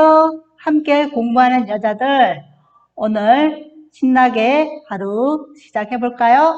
안녕하세요. 함께 공부하는 여자들. 오늘 신나게 하루 시작해 볼까요?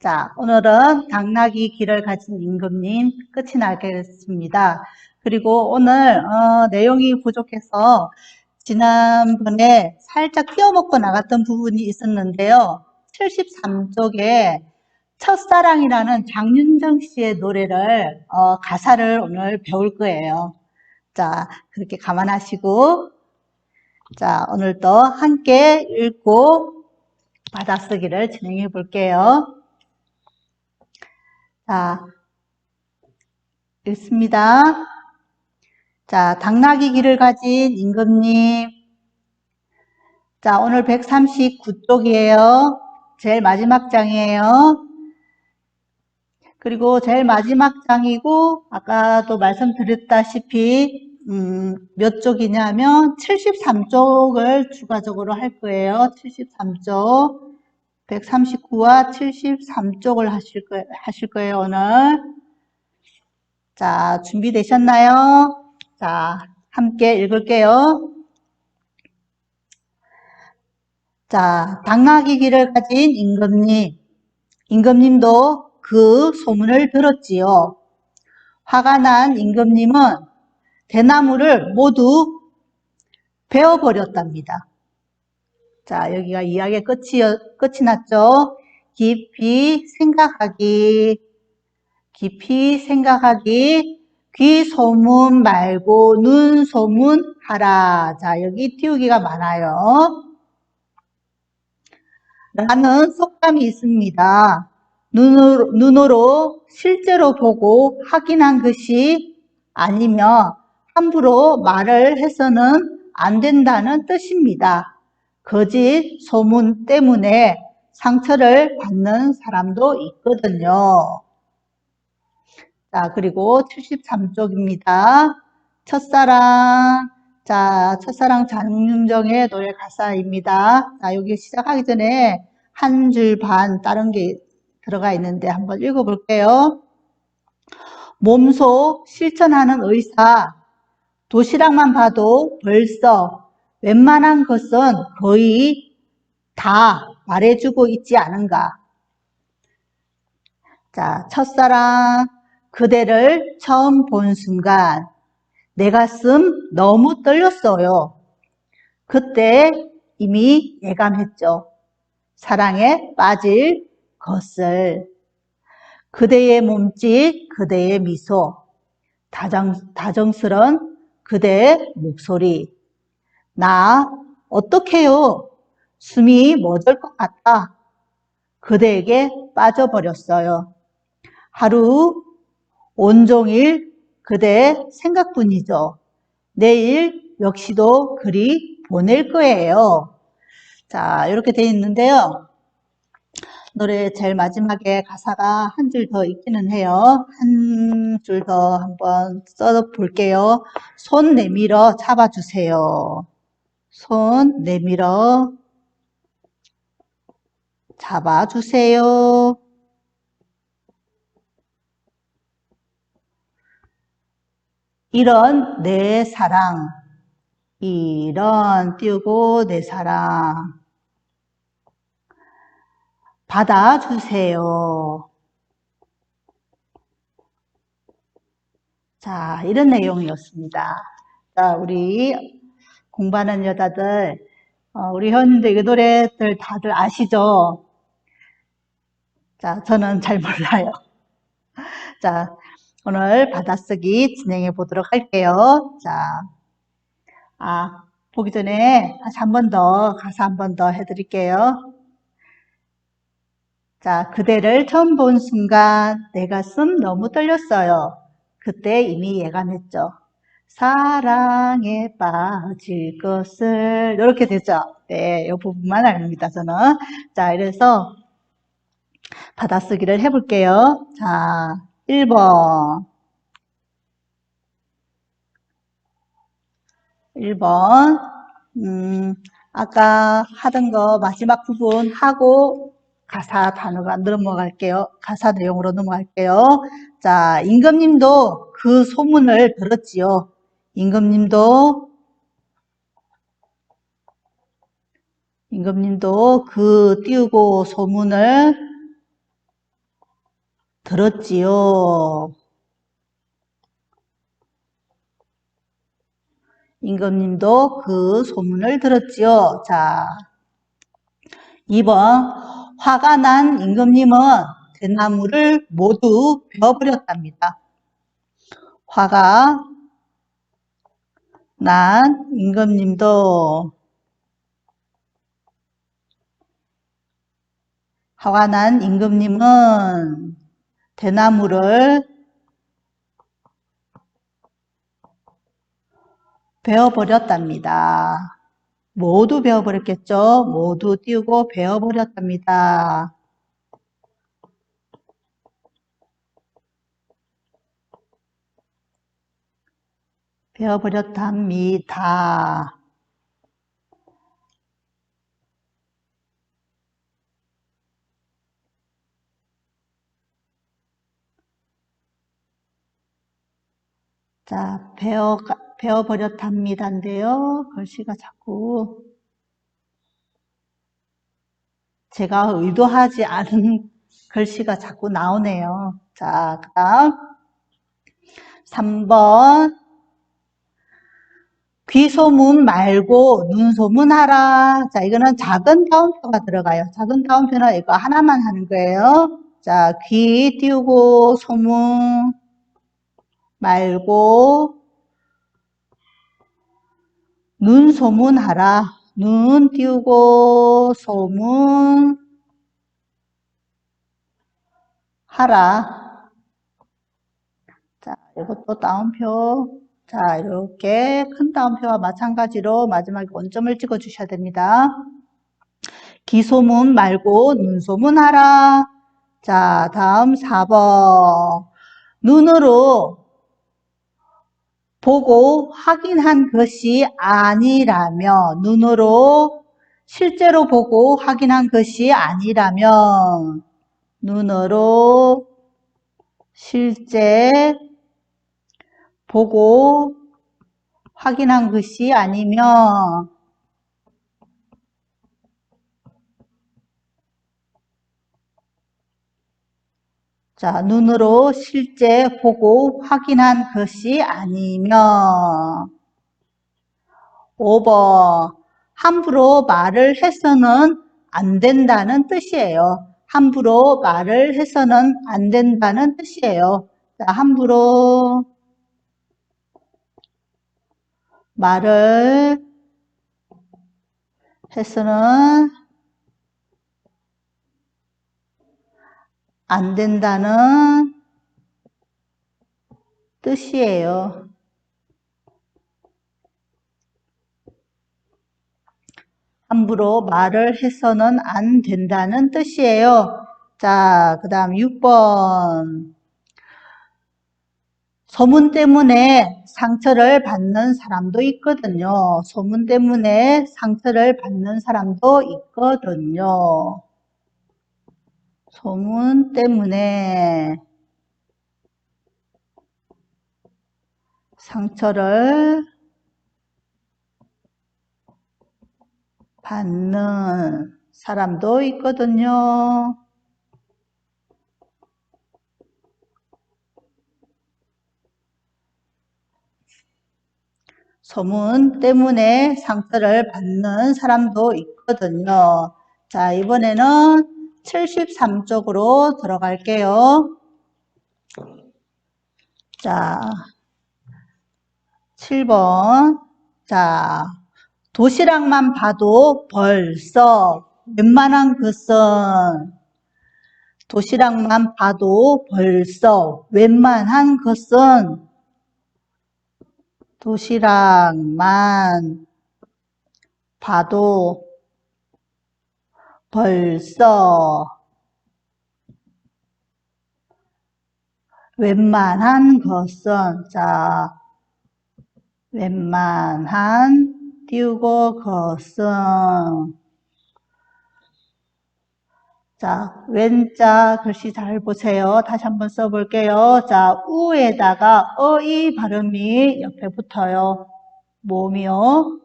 자, 오늘은 당나귀 길을 가진 임금님 끝이 나겠습니다. 그리고 오늘 어, 내용이 부족해서 지난번에 살짝 띄워먹고 나갔던 부분이 있었는데요. 73쪽에 첫사랑이라는 장윤정 씨의 노래를 어, 가사를 오늘 배울 거예요. 자, 그렇게 감안하시고 자, 오늘도 함께 읽고 받아쓰기를 진행해 볼게요. 자, 읽습니다. 자, 당나귀 길을 가진 임금님. 자, 오늘 139쪽이에요. 제일 마지막 장이에요. 그리고 제일 마지막 장이고, 아까도 말씀드렸다시피, 음, 몇 쪽이냐면 73쪽을 추가적으로 할 거예요. 73쪽. 139와 73쪽을 하실, 거, 하실 거예요, 오늘. 자, 준비되셨나요? 자, 함께 읽을게요. 자, 당나귀 길을 가진 임금님. 임금님도 그 소문을 들었지요. 화가 난 임금님은 대나무를 모두 베어버렸답니다. 자, 여기가 이야기의 끝이, 끝이 났죠. 깊이 생각하기, 깊이 생각하기, 귀 소문 말고 눈 소문 하라. 자, 여기 띄우기가 많아요. 나는 속담이 있습니다. 눈으로, 눈으로 실제로 보고 확인한 것이 아니면 함부로 말을 해서는 안 된다는 뜻입니다. 거짓 소문 때문에 상처를 받는 사람도 있거든요. 자, 그리고 73쪽입니다. 첫사랑. 자, 첫사랑 장윤정의 노래 가사입니다. 자, 여기 시작하기 전에 한 줄 반 다른 게 들어가 있는데 한번 읽어볼게요. 몸소 실천하는 의사. 도시락만 봐도 벌써 웬만한 것은 거의 다 말해주고 있지 않은가. 자, 첫사랑. 그대를 처음 본 순간 내 가슴 너무 떨렸어요. 그때 이미 예감했죠. 사랑에 빠질 것을. 그대의 몸짓, 그대의 미소, 다정, 다정스런 그대의 목소리. 나 어떡해요? 숨이 멎을 것 같다. 그대에게 빠져버렸어요. 하루 온종일 그대의 생각뿐이죠. 내일 역시도 글이 보낼 거예요. 자, 이렇게 돼 있는데요. 노래 제일 마지막에 가사가 한 줄 더 있기는 해요. 한 줄 더 한번 써 볼게요. 손 내밀어 잡아주세요. 손 내밀어 잡아주세요. 이런 내 사랑, 이런 띄우고 내 사랑 받아주세요. 자, 이런 내용이었습니다. 자, 우리 공부하는 여자들, 어, 우리 현대 이 노래들 다들 아시죠? 자, 저는 잘 몰라요. 자, 오늘 받아쓰기 진행해 보도록 할게요. 자, 아, 보기 전에 다시 한 번 더, 가사 한 번 더 해드릴게요. 자, 그대를 처음 본 순간 내 가슴 너무 떨렸어요. 그때 이미 예감했죠. 사랑에 빠질 것을 이렇게 되죠. 네, 이 부분만 압니다. 저는 자, 이래서 받아쓰기를 해볼게요. 자, 1번 1번 음, 아까 하던 거 마지막 부분 하고 가사 단어가 넘어갈게요. 가사 내용으로 넘어갈게요. 자, 임금님도 그 소문을 들었지요. 임금님도 임금님도 그 띄우고 소문을 들었지요. 임금님도 그 소문을 들었지요. 자, 2번 화가 난 임금님은 대나무를 모두 베어버렸답니다. 화가 난 임금님도 화가 난 임금님은 대나무를 베어버렸답니다. 모두 베어버렸겠죠? 모두 띄우고 베어버렸답니다. 베어버렸답니다. 자, 베어, 베어버렸답니다인데요. 글씨가 자꾸 제가 의도하지 않은 글씨가 자꾸 나오네요. 자, 그 다음 3번 귀소문 말고 눈소문 하라. 자, 이거는 작은 다운표가 들어가요. 작은 다운표는 이거 하나만 하는 거예요. 자, 귀 띄우고 소문 말고 눈 소문하라. 눈 띄우고 소문 하라. 자, 이것도 다운표. 자, 이렇게 큰 다운표와 마찬가지로 마지막에 원점을 찍어 주셔야 됩니다. 기소문 말고 눈소문 하라. 자, 다음 4번. 눈으로 보고 확인한 것이 아니라면, 눈으로 실제로 보고 확인한 것이 아니라면, 눈으로 실제 보고 확인한 것이 아니면, 자, 눈으로 실제 보고 확인한 것이 아니면 5번 함부로 말을 해서는 안 된다는 뜻이에요. 함부로 말을 해서는 안 된다는 뜻이에요. 자, 함부로 말을 해서는 안 된다는 뜻이에요. 함부로 말을 해서는 안 된다는 뜻이에요. 자, 그 다음 6번. 소문 때문에 상처를 받는 사람도 있거든요. 소문 때문에 상처를 받는 사람도 있거든요. 소문 때문에 상처를 받는 사람도 있거든요. 소문 때문에 상처를 받는 사람도 있거든요. 자, 이번에는 73쪽으로 들어갈게요. 자, 7번. 자, 도시락만 봐도 벌써 웬만한 것은 도시락만 봐도 벌써 웬만한 것은 도시락만 봐도 벌써 웬만한 것은 자 웬만한 띄우고 것은 자, 왼자 글씨 잘 보세요. 다시 한번 써볼게요. 자, 우에다가 어이 발음이 옆에 붙어요. 몸이요.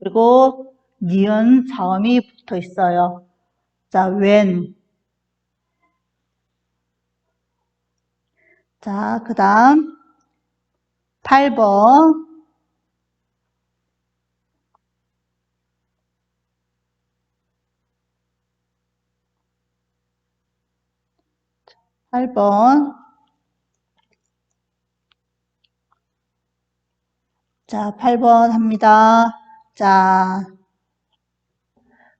그리고 니은 자음이 붙어 있어요. 자, when. 자, 그 다음 8번. 팔번 자, 8번 합니다. 자,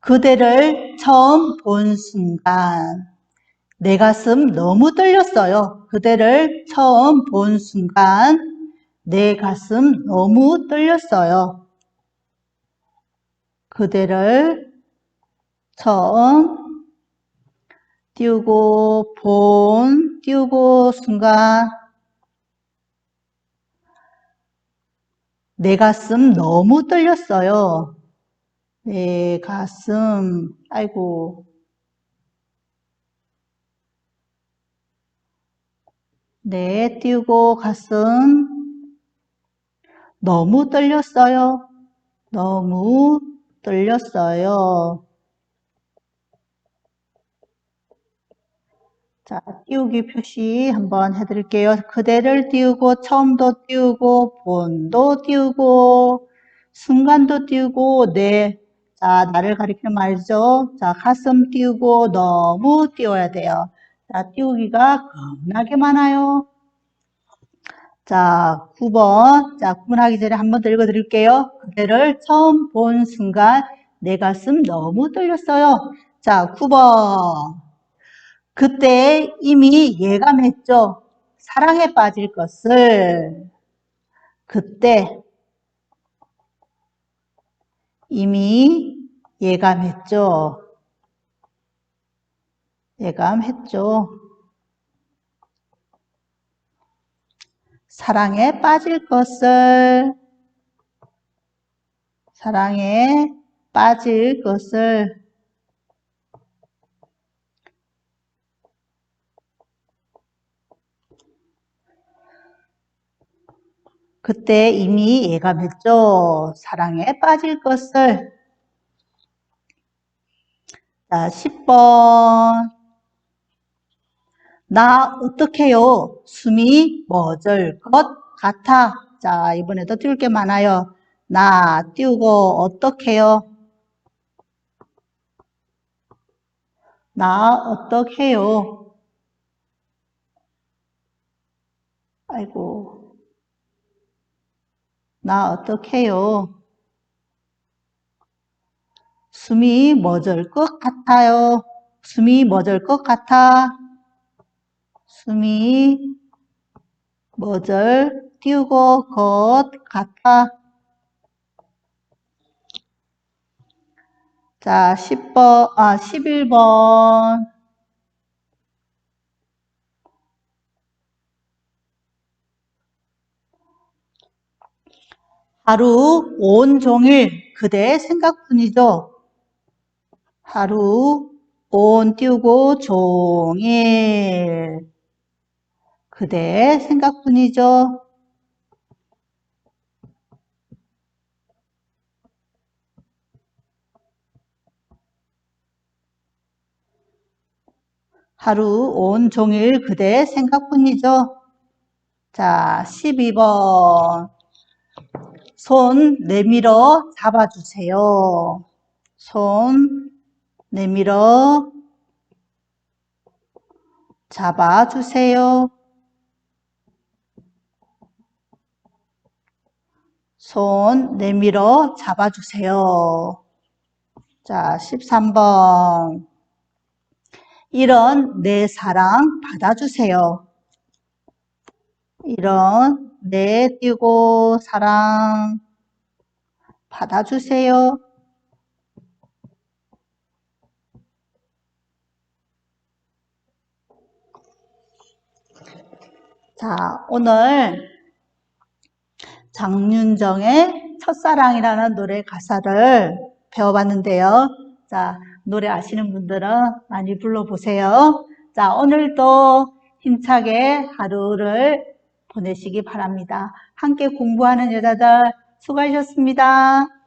그대를 처음 본 순간 내 가슴 너무 떨렸어요. 그대를 처음 본 순간 내 가슴 너무 떨렸어요. 그대를 처음 띄우고 본 띄우고 순간 내 가슴 너무 떨렸어요. 내 가슴 아이고 네, 띄우고 가슴 너무 떨렸어요. 너무 떨렸어요. 자, 띄우기 표시 한번 해드릴게요. 그대를 띄우고, 처음도 띄우고, 본도 띄우고, 순간도 띄우고, 네. 자, 나를 가리키는 말이죠. 자, 가슴 띄우고, 너무 띄워야 돼요. 자, 띄우기가 겁나게 많아요. 자, 9번. 자, 구분하기 전에 한 번 더 읽어드릴게요. 그대를 처음 본 순간 내 가슴 너무 떨렸어요. 자, 9번. 그때 이미 예감했죠. 사랑에 빠질 것을. 그때 이미 예감했죠. 예감했죠. 사랑에 빠질 것을, 사랑에 빠질 것을, 그때 이미 예감했죠. 사랑에 빠질 것을. 자, 10번. 나 어떡해요? 숨이 멎을 것 같아. 자, 이번에도 띄울 게 많아요. 나 띄우고 어떡해요? 나 어떡해요? 아이고. 나 어떡해요? 숨이 멎을 것 같아요. 숨이 멎을 것 같아. 숨이 멎을 띄우고 것 같아. 자, 10번, 아, 11번. 하루 온종일 그대 생각뿐이죠. 하루 온 띄우고 종일 그대 생각뿐이죠. 하루 온 종일 그대 생각뿐이죠. 자, 12번. 손 내밀어 잡아주세요. 손 내밀어 잡아주세요. 손 내밀어 잡아주세요. 자, 13번. 이런 내 사랑 받아주세요. 이런 내 띄고 사랑 받아주세요. 자, 오늘 장윤정의 첫사랑이라는 노래 가사를 배워봤는데요. 자, 노래 아시는 분들은 많이 불러보세요. 자, 오늘도 힘차게 하루를 보내시기 바랍니다. 함께 공부하는 여자들 수고하셨습니다.